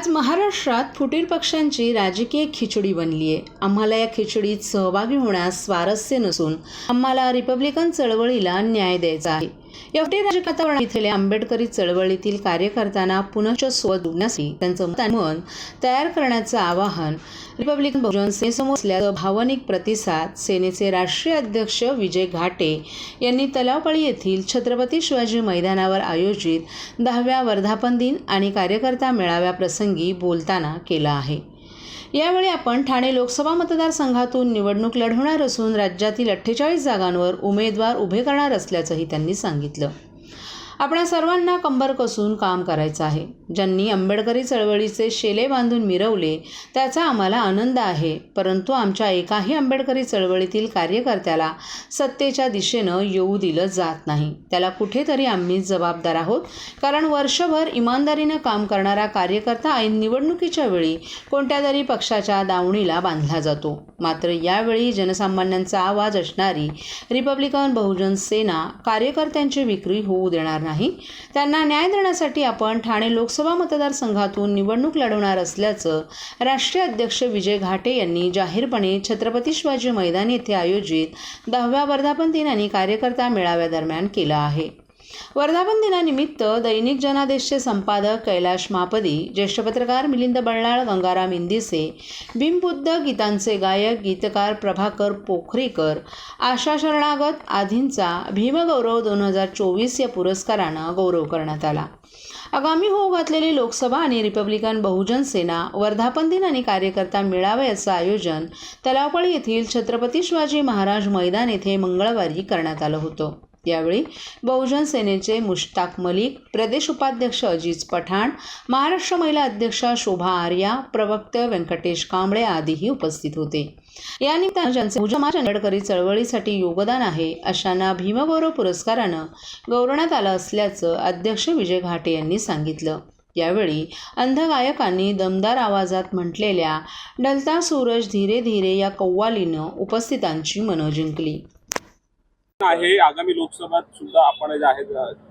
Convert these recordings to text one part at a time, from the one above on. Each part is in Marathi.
आज महाराष्ट्रात फुटीर पक्षांची राजकीय खिचडी बनली आहे. आम्हाला या खिचडीत सहभागी होण्यास स्वारस्य नसून आम्हाला रिपब्लिकन चळवळीला न्याय द्यायचा आहे. या फुटीर इथले आंबेडकरी चळवळीतील कार्यकर्त्यांना पुनश्च सोबत जोडण्यासाठी त्यांचं मन तयार करण्याचं आवाहन रिपब्लिकन बहुजन सेनेसमोर असल्याचं भावनिक प्रतिसाद सेनेचे राष्ट्रीय अध्यक्ष विजय घाटे यांनी तलावपाळी येथील छत्रपती शिवाजी मैदानावर आयोजित दहाव्या वर्धापन दिन आणि कार्यकर्ता मेळाव्याप्रसंगी बोलताना केला आहे. यावेळी आपण ठाणे लोकसभा मतदारसंघातून निवडणूक लढवणार असून राज्यातील अठ्ठेचाळीस जागांवर उमेदवार उभे करणार असल्याचंही त्यांनी सांगितलं. आपणा सर्वांना कंबर कसून काम करायचं आहे. ज्यांनी आंबेडकरी चळवळीचे शेले बांधून मिरवले त्याचा आम्हाला आनंद आहे. परंतु आमच्या एकाही आंबेडकरी चळवळीतील कार्यकर्त्याला सत्तेच्या दिशेनं येऊ दिलं जात नाही. त्याला कुठेतरी आम्ही जबाबदार आहोत. कारण वर्षभर इमानदारीनं काम करणारा कार्यकर्ता ऐन निवडणुकीच्या वेळी कोणत्या तरी पक्षाच्या दावणीला बांधला जातो. मात्र यावेळी जनसामान्यांचा आवाज असणारी रिपब्लिकन बहुजन सेना कार्यकर्त्यांची विक्री होऊ देणार नाही. त्यांना न्याय देण्यासाठी आपण ठाणे लोकसभा मतदारसंघातून निवडणूक लढवणार असल्याचं राष्ट्रीय अध्यक्ष विजय घाटे यांनी जाहीरपणे छत्रपती शिवाजी मैदान येथे आयोजित दहाव्या वर्धापन दिन आणि कार्यकर्ता मेळाव्यादरम्यान केलं आहे. वर्धापन दिनानिमित्त दैनिक जनादेशचे संपादक कैलाश मापदी ज्येष्ठ पत्रकार मिलिंद बळणाळ गंगाराम इंदिसे भीमबुद्ध गीतांचे गायक गीतकार प्रभाकर पोखरीकर आशा शरणागत आधींचा भीमगौरव दोन हजार चोवीस या पुरस्कारानं गौरव करण्यात आला. आगामी होऊ घातलेली लोकसभा आणि रिपब्लिकन बहुजन सेना वर्धापन दिन आणि कार्यकर्ता मेळावा याचं आयोजन तलावपळी येथील छत्रपती शिवाजी महाराज मैदान येथे मंगळवारी करण्यात आलं होतं. यावेळी बहुजन सेनेचे मुश्ताक मलिक प्रदेश उपाध्यक्ष अजिज पठाण महाराष्ट्र महिला अध्यक्षा शोभा आर्या प्रवक्ते व्यंकटेश कांबळे आदीही उपस्थित होते. या ज्यांचे भुजमा चंदडकरी चळवळीसाठी योगदान आहे अशांना भीमगौरव पुरस्कारानं गौरवण्यात आलं असल्याचं अध्यक्ष विजय घाटे यांनी सांगितलं. यावेळी अंध गायकांनी दमदार आवाजात म्हटलेल्या डलता सूरज धीरे धीरे या कव्वालीनं उपस्थितांची मनं जिंकली. आहे. आगामी लोकसभा सुद्धा आपण जे आहेत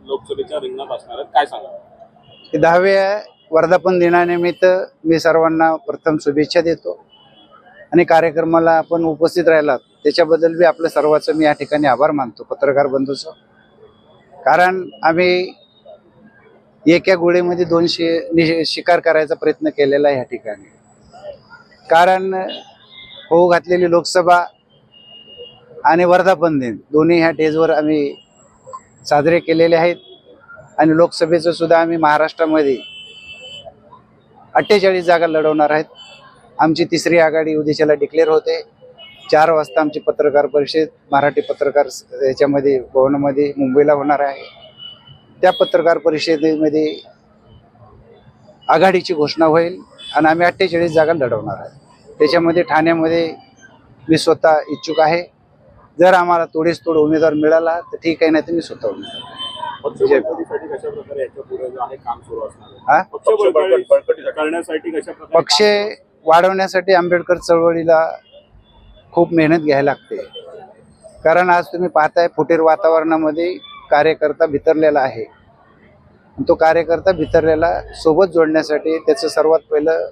लोकसभेच्या रिंगणात असणार काय सांगा दहाव्या वर्धापन दिनानिमित्त मी सर्वांना प्रथम शुभेच्छा देतो आणि कार्यक्रमाला आपण उपस्थित राहिलात. त्याच्याबद्दल बी आपलं सर्वांचं मी या ठिकाणी आभार मानतो पत्रकार बंधूचं. कारण आम्ही एका गोळीमध्ये दोन शि नि- शिकार करायचा प्रयत्न केलेला आहे या ठिकाणी. कारण होऊ घातलेली लोकसभा आणि वर्धापन दिन दोन्ही ह्या डेजवर आम्ही साजरे केलेले आहेत. आणि लोकसभेचं सुद्धा आम्ही महाराष्ट्रामध्ये अठ्ठेचाळीस जागा लढवणार आहेत. आमची तिसरी आघाडी उद्याच्याला डिक्लेअर होते. चार वाजता आमची पत्रकार परिषद मराठी पत्रकार याच्यामध्ये भवनामध्ये मुंबईला होणार आहे. त्या पत्रकार परिषदेमध्ये आघाडीची घोषणा होईल आणि आम्ही अठ्ठेचाळीस जागा लढवणार आहे त्याच्यामध्ये ठाण्यामध्ये मी स्वतः इच्छुक आहे. जर आम्हाला तोडीस तोड उमेदवार मिळाला तर ठीक आहे नाही तर मी स्वतः उमेदवार पक्ष जय- बळकटीसाठी कशा प्रकारे याच्यापुढे जे आहे काम सुरू असणार? आहे हा? पक्ष वाढवण्यासाठी आंबेडकर चळवळीला खूप मेहनत घ्यायला लागते. कारण आज तुम्ही पाहताय फुटीर वातावरणामध्ये कार्यकर्ता भितरलेला आहे. तो कार्यकर्ता भितरलेला सोबत जोडण्यासाठी त्याचं सर्वात पहिलं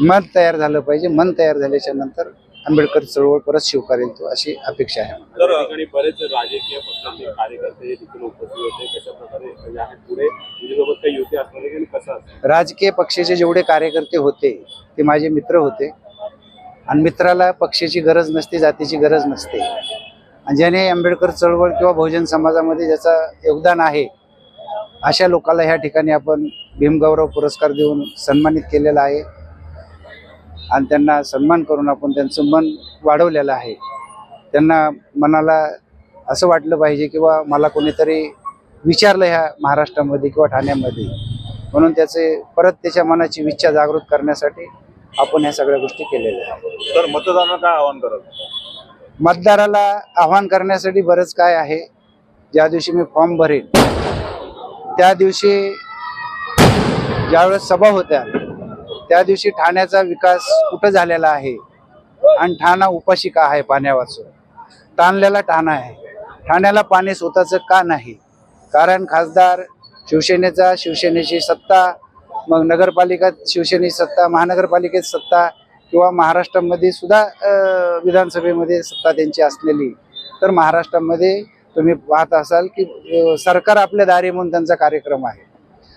मन तयार झालं पाहिजे. मन तयार झाल्याच्यानंतर आंबेडकर चळवळ परत स्वीकारेल तो अशी अपेक्षा आहे. तर बरेच राजकीय पक्षाचे कार्यकर्ते हे देखील उपस्थित होते. कशा प्रकारे जे आहे पुढे तुझ्यासोबत काही युती असणार आहे आणि कसं असणार? राजकीय पक्षाचे जेवढे कार्यकर्ते होते ते माझे मित्र होते. आणि मित्राला पक्षाची गरज नसते जातीची गरज नसते. आणि ज्याने आंबेडकर चळवळ किंवा बहुजन समाजामध्ये ज्याचा योगदान आहे अशा लोकांना ह्या ठिकाणी आपण भीमगौरव पुरस्कार देऊन सन्मानित केलेला आहे. आणि त्यांना सन्मान करून आपण त्यांचं मन वाढवलेलं आहे. त्यांना मनाला असं वाटलं पाहिजे किंवा मला कोणीतरी विचारलं ह्या महाराष्ट्रामध्ये किंवा ठाण्यामध्ये. म्हणून त्याचे परत त्याच्या मनाची इच्छा जागृत करण्यासाठी आपण ह्या सगळ्या गोष्टी केलेल्या आहेत. तर मतदारांना काय आवाहन करत मतदाराला आव्हान करण्यासाठी बरंच काय आहे. ज्या दिवशी मी फॉर्म भरेन त्या दिवशी ज्यावेळेस सभा होत्या त्या दिवशी ठाण्याचा विकास कुठं झालेला आहे? आणि ठाणा उपाशी का आहे पाण्यावाचून? ताणलेला ठाणा आहे. ठाण्याला पाणी स्वतःचं का नाही? कारण खासदार शिवसेनेचा शिवसेनेची सत्ता मग नगरपालिकेत शिवसेनेची सत्ता महानगरपालिकेत सत्ता किंवा महाराष्ट्रामध्ये सुद्धा विधानसभेमध्ये सत्ता त्यांची असलेली. तर महाराष्ट्रामध्ये तुम्ही पाहत असाल की सरकार आपल्या दारी म्हणून त्यांचा कार्यक्रम आहे.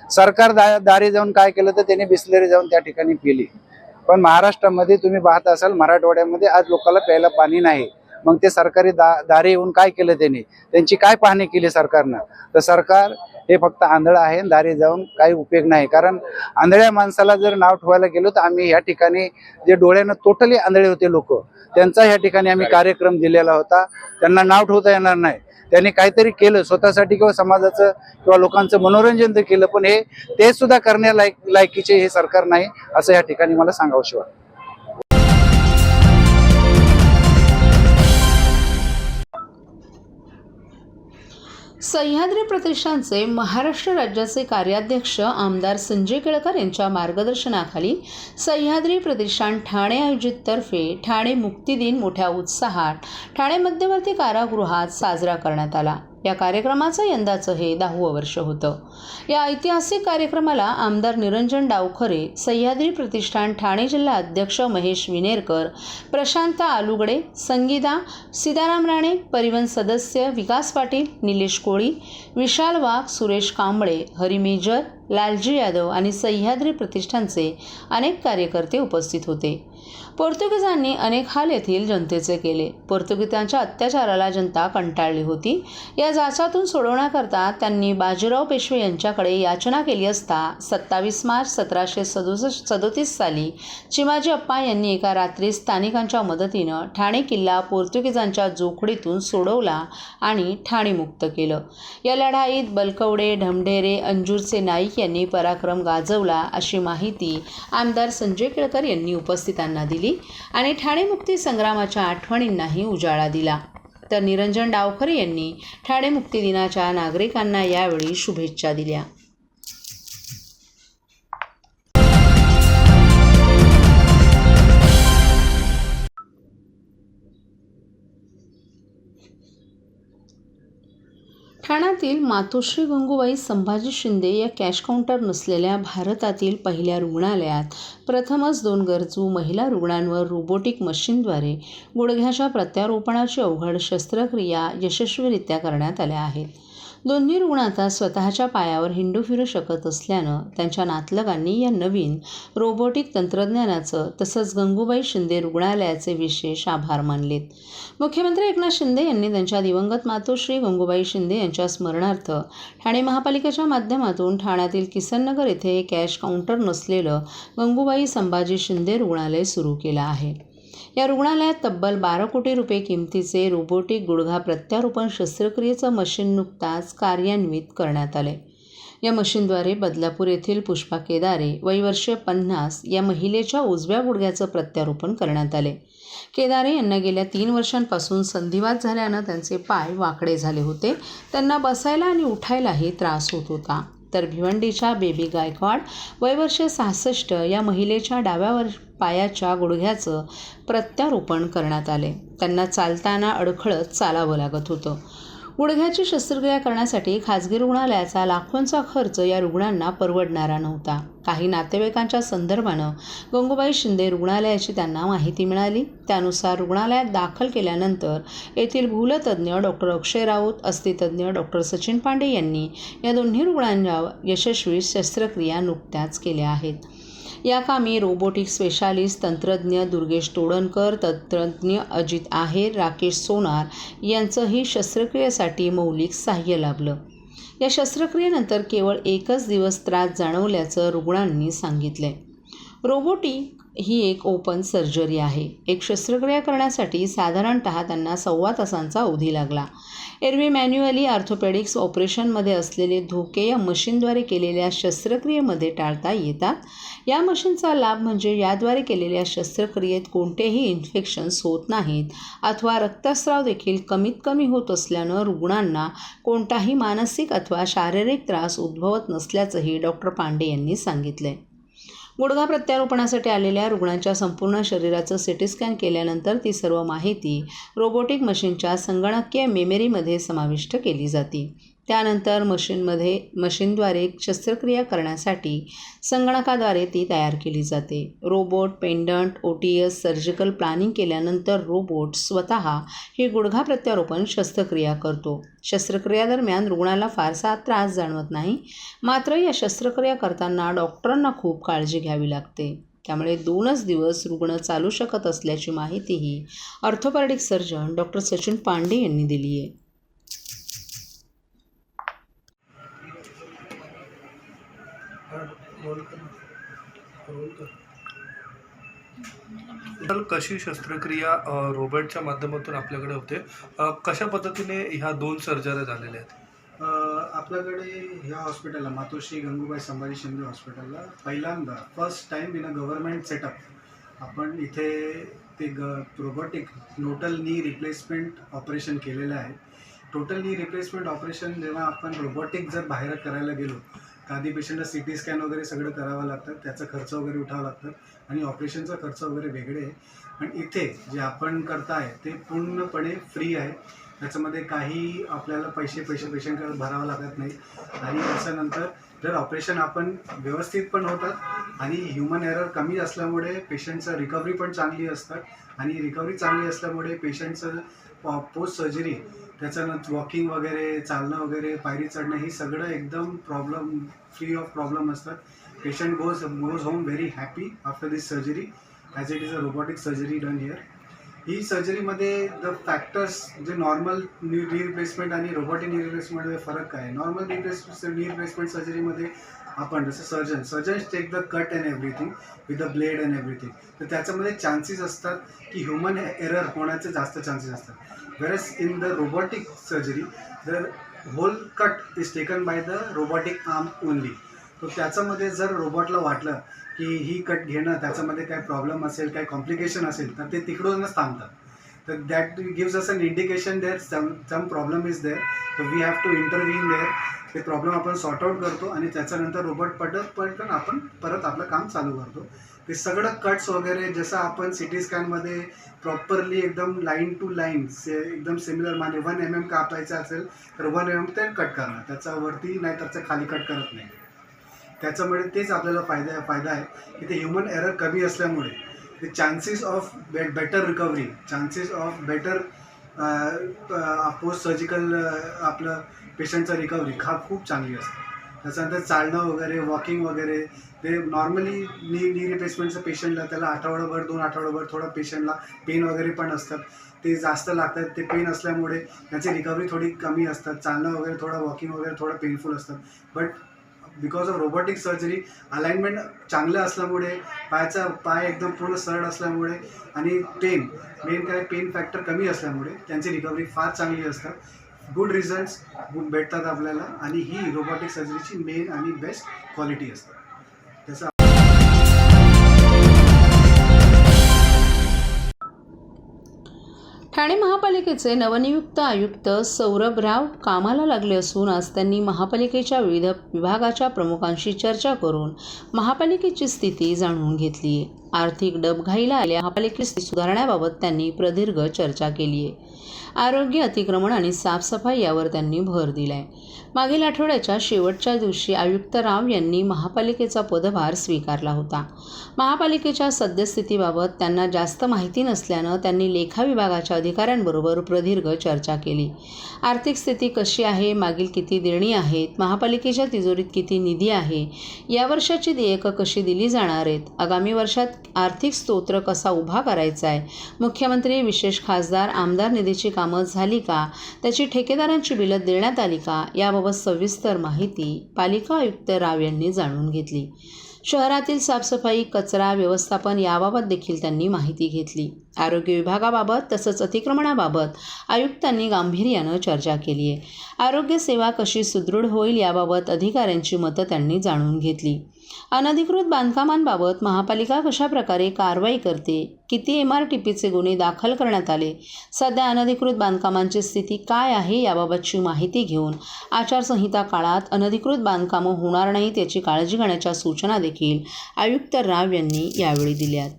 सरकार दा दारी जाऊन काय केलं तर त्यांनी बिस्लरी जाऊन त्या ठिकाणी पिली. पण महाराष्ट्रामध्ये तुम्ही पाहत असाल मराठवाड्यामध्ये आज लोकांना प्यायला पाणी नाही. मग ते सरकारी दा दारी येऊन काय केलं त्यांनी? त्यांची काय पाहणी केली सरकारनं? तर सरकार हे फक्त आंधळं आहे दारी जाऊन काही उपयोग नाही. कारण आंधळ्या माणसाला जर नाव ठेवायला गेलो तर आम्ही या ठिकाणी जे डोळ्यानं टोटली आंधळे होते लोक त्यांचा या ठिकाणी आम्ही कार्यक्रम दिलेला होता. त्यांना नाव ठेवता येणार नाही. त्यांनी काहीतरी केलं स्वतःसाठी किंवा समाजाचं किंवा लोकांचं मनोरंजन तर केलं पण हे ते सुद्धा करण्या लायक लायकीचे हे सरकार नाही असं या ठिकाणी मला सांगावं वाटतं. सह्याद्री प्रतिष्ठानचे महाराष्ट्र राज्याचे कार्याध्यक्ष आमदार संजय केळकर यांच्या मार्गदर्शनाखाली सह्याद्री प्रतिष्ठान ठाणे आयोजिततर्फे ठाणे मुक्ती दिन मोठ्या उत्साहात ठाणे मध्यवर्ती कारागृहात साजरा करण्यात आला. या कार्यक्रमाचं यंदाचं हे दहावं वर्ष होतं. या ऐतिहासिक कार्यक्रमाला आमदार निरंजन डावखरे सह्याद्री प्रतिष्ठान ठाणे जिल्हा अध्यक्ष महेश विनेरकर प्रशांत आलुगडे संगीता सीताराम राणे परिवहन सदस्य विकास पाटील निलेश कोळी विशाल वाघ सुरेश कांबळे हरी मेजर लालजी यादव आणि सह्याद्री प्रतिष्ठानचे अनेक कार्यकर्ते उपस्थित होते. पोर्तुगीजांनी अनेक हाल येथील जनतेचे केले. पोर्तुगीजांच्या अत्याचाराला जनता कंटाळली होती. या जाचातून सोडवण्याकरता त्यांनी बाजीराव पेशवे यांच्याकडे याचना केली असता सत्तावीस मार्च सतराशे सदुसष्ट सदोतीस साली चिमाजी अप्पा यांनी एका रात्री स्थानिकांच्या मदतीनं ठाणे किल्ला पोर्तुगीजांच्या जोखडीतून सोडवला आणि ठाणे मुक्त केलं. या लढाईत बलकवडे ढमढेरे अंजूरचे नाईक यांनी पराक्रम गाजवला अशी माहिती आमदार संजय केळकर यांनी उपस्थितांना दिली आणि ठाणे मुक्ती संग्रामाच्या आठवणींनाही उजाळा दिला. तर निरंजन डावखरे यांनी ठाणे मुक्ती दिनाच्या नागरिकांना यावेळी शुभेच्छा दिल्या. ठाण्यातील मातोश्री गंगूबाई संभाजी शिंदे या कॅश काउंटर नसलेल्या भारतातील पहिल्या रुग्णालयात प्रथमच दोन गरजू महिला रुग्णांवर रोबोटिक मशीनद्वारे गुडघ्याच्या प्रत्यारोपणाची अवघड शस्त्रक्रिया यशस्वीरित्या करण्यात आल्या आहेत. दोन्ही रुग्ण आता स्वतःच्या पायावर हिंडू फिरू शकत असल्यानं त्यांच्या नातलगांनी या नवीन रोबोटिक तंत्रज्ञानाचं तसंच गंगूबाई शिंदे रुग्णालयाचे विशेष आभार मानलेत. मुख्यमंत्री एकनाथ शिंदे यांनी त्यांच्या दिवंगत मातोश्री गंगूबाई शिंदे यांच्या स्मरणार्थ ठाणे महापालिकेच्या माध्यमातून ठाण्यातील किसननगर येथे कॅश काउंटर नसलेलं गंगूबाई संभाजी शिंदे रुग्णालय सुरू केलं आहे. या रुग्णालयात तब्बल बारा कोटी रुपये किमतीचे रोबोटिक गुडघा प्रत्यारोपण शस्त्रक्रियेचं मशीन नुकताच कार्यान्वित करण्यात आले. या मशीनद्वारे बदलापूर येथील पुष्पा केदारे वयवर्ष पन्नास या महिलेच्या उजव्या गुडघ्याचं प्रत्यारोपण करण्यात आले. केदारे यांना गेल्या तीन वर्षांपासून संधिवात झाल्यानं त्यांचे पाय वाकडे झाले होते. त्यांना बसायला आणि उठायलाही त्रास होत होता. तर भिवंडीच्या बेबी गायकवाड वयवर्ष सहासष्ट या महिलेच्या डाव्यावर पायाच्या गुडघ्याचं प्रत्यारोपण करण्यात आले. त्यांना चालताना अडखळत चालावं लागत होतं. गुडघ्याची शस्त्रक्रिया करण्यासाठी खाजगी रुग्णालयाचा लाखोंचा खर्च या रुग्णांना परवडणारा नव्हता. काही नातेवाईकांच्या संदर्भानं गंगूबाई शिंदे रुग्णालयाची त्यांना माहिती मिळाली. त्यानुसार रुग्णालयात दाखल केल्यानंतर येथील भूलतज्ज्ञ डॉक्टर अक्षय राऊत अस्थितज्ञ डॉक्टर सचिन पांडे यांनी या दोन्ही रुग्णांच्या यशस्वी शस्त्रक्रिया नुकत्याच केल्या आहेत. या कामी रोबोटिक स्पेशालिस्ट तंत्रज्ञ दुर्गेश तोडणकर तंत्रज्ञ अजित आहेर राकेश सोनार यांचंही शस्त्रक्रियेसाठी मौलिक सहाय्य लाभलं. या शस्त्रक्रियेनंतर केवळ एकच दिवस त्रास जाणवल्याचं रुग्णांनी सांगितलं रोबोटिक ही एक ओपन सर्जरी आहे. एक शस्त्रक्रिया करण्यासाठी साधारणत त्यांना सव्वा तासांचा अवधी लागला. एरवी मॅन्युअली ऑर्थोपेडिक्स ऑपरेशनमध्ये असलेले धोके या मशीनद्वारे केलेल्या शस्त्रक्रियेमध्ये टाळता येतात. या मशीनचा लाभ म्हणजे याद्वारे केलेल्या शस्त्रक्रियेत कोणतेही इन्फेक्शन्स होत नाहीत अथवा रक्तस्राव देखील कमीत कमी होत असल्यानं रुग्णांना कोणताही मानसिक अथवा शारीरिक त्रास उद्भवत नसल्याचंही डॉक्टर पांडे यांनी सांगितले गुडघा प्रत्यारोपणासाठी आलेल्या रुग्णांच्या संपूर्ण शरीराचं सिटी स्कॅन केल्यानंतर ती सर्व माहिती रोबोटिक मशीनच्या संगणकीय मेमरीमध्ये समाविष्ट केली जाते. त्यानंतर मशीनमध्ये मशीनद्वारे शस्त्रक्रिया करण्यासाठी संगणकाद्वारे ती तयार केली जाते. Robot pendant O T S surgical planning केल्यानंतर रोबोट स्वतः ही गुडघा प्रत्यारोपण शस्त्रक्रिया करतो. शस्त्रक्रियादरम्यान रुग्णाला फारसा त्रास जाणवत नाही मात्र या शस्त्रक्रिया करताना डॉक्टरांना खूप काळजी घ्यावी लागते. त्यामुळे दोनच दिवस रुग्ण चालू शकत असल्याची माहितीही orthopaedic surgeon doctor Sachin Pande यांनी दिली आहे तर कशी शस्त्रक्रिया रोबोटच्या माध्यमातून आपल्याकडे होते? कशा पद्धतीने ह्या दोन सर्जऱ्या झालेल्या आहेत? आपल्याकडे ह्या हॉस्पिटलला मातोश्री गंगूबाई संभाजी शिंदे हॉस्पिटलला पहिल्यांदा first time in a government setup आपण इथे ते ग robotic total knee replacement operation केलेलं आहे. टोटल नी रिप्लेसमेंट ऑपरेशन जेव्हा आपण रोबोटिक जर बाहेर करायला गेलो तर आधी पेशंटला सी टी स्कॅन वगैरे सगळं करावं लागतं त्याचा खर्च वगैरे उठावा लागतं आणि ऑपरेशनचा खर्च वगैरे वेगळे आहे. पण इथे जे आपण करताय ते पूर्णपणे फ्री आहे. त्याच्यामध्ये काही आपल्याला पैसे पैसे पेशंटकडे भरावं लागत नाही. आणि त्याच्यानंतर जर ऑपरेशन आपण व्यवस्थित पण होतात आणि ह्युमन एरर कमी असल्यामुळे पेशंटचं रिकव्हरी पण चांगली असतात आणि रिकव्हरी चांगली असल्यामुळे पेशंटचं पोस्ट सर्जरी त्याच्यानंतर वॉकिंग वगैरे चालणं वगैरे पायरी चढणं ही सगळं एकदम प्रॉब्लेम फ्री ऑफ प्रॉब्लेम असतात. Patient goes goes home very happy after this surgery as it is a robotic surgery done here ही सर्जरीमध्ये द फॅक्टर्स जे नॉर्मल न्यू नी रिप्लेसमेंट आणि रोबोटिक नी रिप्लेसमेंटमध्ये फरक काय? आहे नॉर्मल रिप्लेस नी रिप्लेसमेंट सर्जरीमध्ये आपण जसं surgeon surgeon take the cut and everything with the blade and everything तर त्याच्यामध्ये चान्सेस असतात की ह्युमन एरर होण्याचे जास्त चान्सेस असतात. Whereas in the robotic surgery the whole cut is taken by the robotic arm only तर त्याच्यामध्ये जर रोबोटला वाटलं की ही कट घेणं त्याच्यामध्ये काय प्रॉब्लेम असेल काय कॉम्प्लिकेशन असेल तर ते तिकडूनच थांबतात. तर that gives us an indication there some some problem is there So we have to intervene there ते प्रॉब्लेम आपण सॉर्ट आउट करतो आणि त्याच्यानंतर रोबोट पटत पटकन आपण परत आपलं काम चालू करतो. ते सगळं कट्स वगैरे जसं आपण सी टी स्कॅनमध्ये प्रॉपरली एकदम लाईन टू लाईन से एकदम सिमिलर माने वन एम एम कापायचं असेल तर वन एम एम ते कट करणार त्याच्यावरती नाही त्याच्याखाली कट करत नाही. त्याच्यामुळे तेच आपल्याला फायदा फायदा आहे. की ते ह्युमन एरर कमी असल्यामुळे ते chances of be better recovery chances of better post surgical आपलं पेशंटचं रिकव्हरी हा खूप चांगली असते. त्याच्यानंतर चालणं वगैरे वॉकिंग वगैरे ते नॉर्मली नी नी रिप्लेसमेंटचं पेशंटला त्याला आठवडाभर दोन आठवडाभर थोडं पेशंटला पेन वगैरे पण असतात. ते जास्त लागतात. ते पेन असल्यामुळे त्याची रिकव्हरी थोडी कमी असतात. चालणं वगैरे थोडं वॉकिंग वगैरे थोडं पेनफुल असतात. But because of robotic surgery alignment चांगलं असल्यामुळे पायाचा पाय एकदम पूर्ण सरळ असल्यामुळे आणि पेन मेन काय पेन फॅक्टर कमी असल्यामुळे त्यांची रिकव्हरी फार चांगली असतात गुड रिझल्ट्स भेटतात आपल्याला आणि ही रोबोटिक सर्जरीची मेन आणि बेस्ट क्वालिटी असते. ठाणे महापालिकेचे नवनियुक्त आयुक्त सौरभ राव कामाला लागले असून आज त्यांनी महापालिकेच्या विविध विभागाच्या प्रमुखांशी चर्चा करून महापालिकेची स्थिती जाणून घेतली. आर्थिक डबघाईला आल्या महापालिकेची स्थिती सुधारण्याबाबत त्यांनी प्रदीर्घ चर्चा केली आहे. आरोग्य अतिक्रमण आणि साफसफाई यावर त्यांनी भर दिलाय. मागील आठवड्याच्या शेवटच्या दिवशी आयुक्त राव यांनी महापालिकेचा पदभार स्वीकारला होता. महापालिकेच्या सद्यस्थितीबाबत त्यांना जास्त माहिती नसल्यानं त्यांनी लेखा विभागाच्या अधिकाऱ्यांबरोबर प्रदीर्घ चर्चा केली. आर्थिक स्थिती कशी आहे मागील किती देणी आहेत महापालिकेच्या तिजोरीत किती निधी आहे या वर्षाची देयकं कशी दिली जाणार आहेत आगामी वर्षात आर्थिक स्तोत्र कसा उभा करायचा आहे मुख्यमंत्री विशेष खासदार आमदार निधीची कामं झाली का? त्याची ठेकेदारांची बिलं देण्यात आली का? याबाबत सविस्तर माहिती पालिका आयुक्त राव यांनी जाणून घेतली. शहरातील साफसफाई कचरा व्यवस्थापन याबाबत देखील त्यांनी माहिती घेतली. आरोग्य विभागाबाबत तसंच अतिक्रमणाबाबत आयुक्तांनी गांभीर्यानं चर्चा केली आहे आरोग्य सेवा कशी सुदृढ होईल याबाबत अधिकाऱ्यांची मतं त्यांनी जाणून घेतली. अनधिकृत बांधकामांबाबत महापालिका कशा प्रकारे कारवाई करते? किती एम आर टी पीचे गुन्हे दाखल करण्यात आले? सध्या अनधिकृत बांधकामांची स्थिती काय आहे याबाबतची माहिती घेऊन आचारसंहिता काळात अनधिकृत बांधकामं होणार नाहीत याची काळजी घेण्याच्या सूचना देखील आयुक्त राव यांनी यावेळी दिल्यात.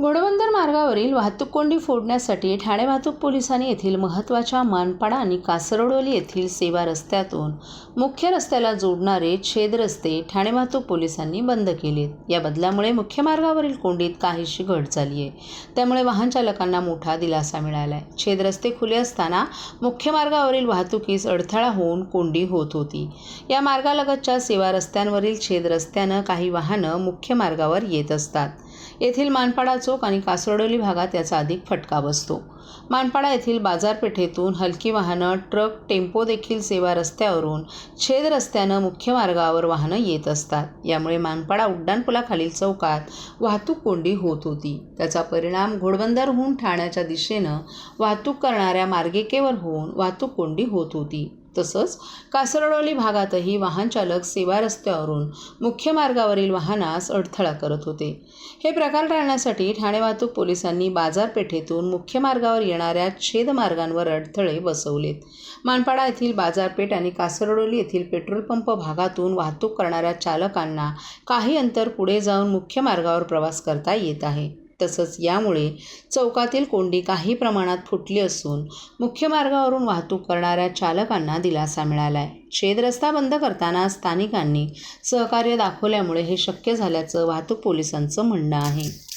घोडबंदर मार्गावरील वाहतूक कोंडी फोडण्यासाठी ठाणे वाहतूक पोलिसांनी येथील महत्त्वाच्या मानपाडा आणि कासरडोली येथील सेवा रस्त्यातून मुख्य रस्त्याला जोडणारे छेद रस्ते ठाणे वाहतूक पोलिसांनी बंद केलेत. या बदलामुळे मुख्य मार्गावरील कोंडीत काहीशी घट झाली आहे. त्यामुळे वाहन चालकांना मोठा दिलासा मिळाला आहे छेद रस्ते खुले असताना मुख्य मार्गावरील वाहतुकीस अडथळा होऊन कोंडी होत होती. या मार्गालगतच्या सेवा रस्त्यांवरील छेद रस्त्यानं काही वाहनं मुख्य मार्गावर येत असतात. येथील मानपाडा चौक आणि कासरडोली भागात याचा अधिक फटका बसतो. मानपाडा येथील बाजारपेठेतून हलकी वाहनं ट्रक टेम्पो देखील सेवा रस्त्यावरून छेद रस्त्यानं मुख्य मार्गावर वाहनं येत असतात. यामुळे मानपाडा उड्डाणपुलाखालील चौकात वाहतूक कोंडी होत होती. त्याचा परिणाम घोडबंदरहून ठाण्याच्या दिशेनं वाहतूक करणाऱ्या मार्गिकेवर होऊन वाहतूक कोंडी होत होती. तसंच कासरडोली भागातही वाहनचालक सेवा रस्त्यावरून मुख्य मार्गावरील वाहनास अडथळा करत होते. हे प्रकार टाळण्यासाठी ठाणे वाहतूक पोलिसांनी बाजारपेठेतून मुख्य मार्गावर येणाऱ्या छेदमार्गांवर अडथळे बसवलेत. मानपाडा येथील बाजारपेठ आणि कासरडोली येथील पेट्रोल पंप भागातून वाहतूक करणाऱ्या चालकांना काही अंतर पुढे जाऊन मुख्य मार्गावर प्रवास करता येत आहे. तसंच यामुळे चौकातील कोंडी काही प्रमाणात फुटली असून मुख्य मार्गावरून वाहतूक करणाऱ्या चालकांना दिलासा मिळाला आहे छेद रस्ता बंद करताना स्थानिकांनी सहकार्य दाखवल्यामुळे हे शक्य झाल्याचं वाहतूक पोलिसांचं म्हणणं आहे.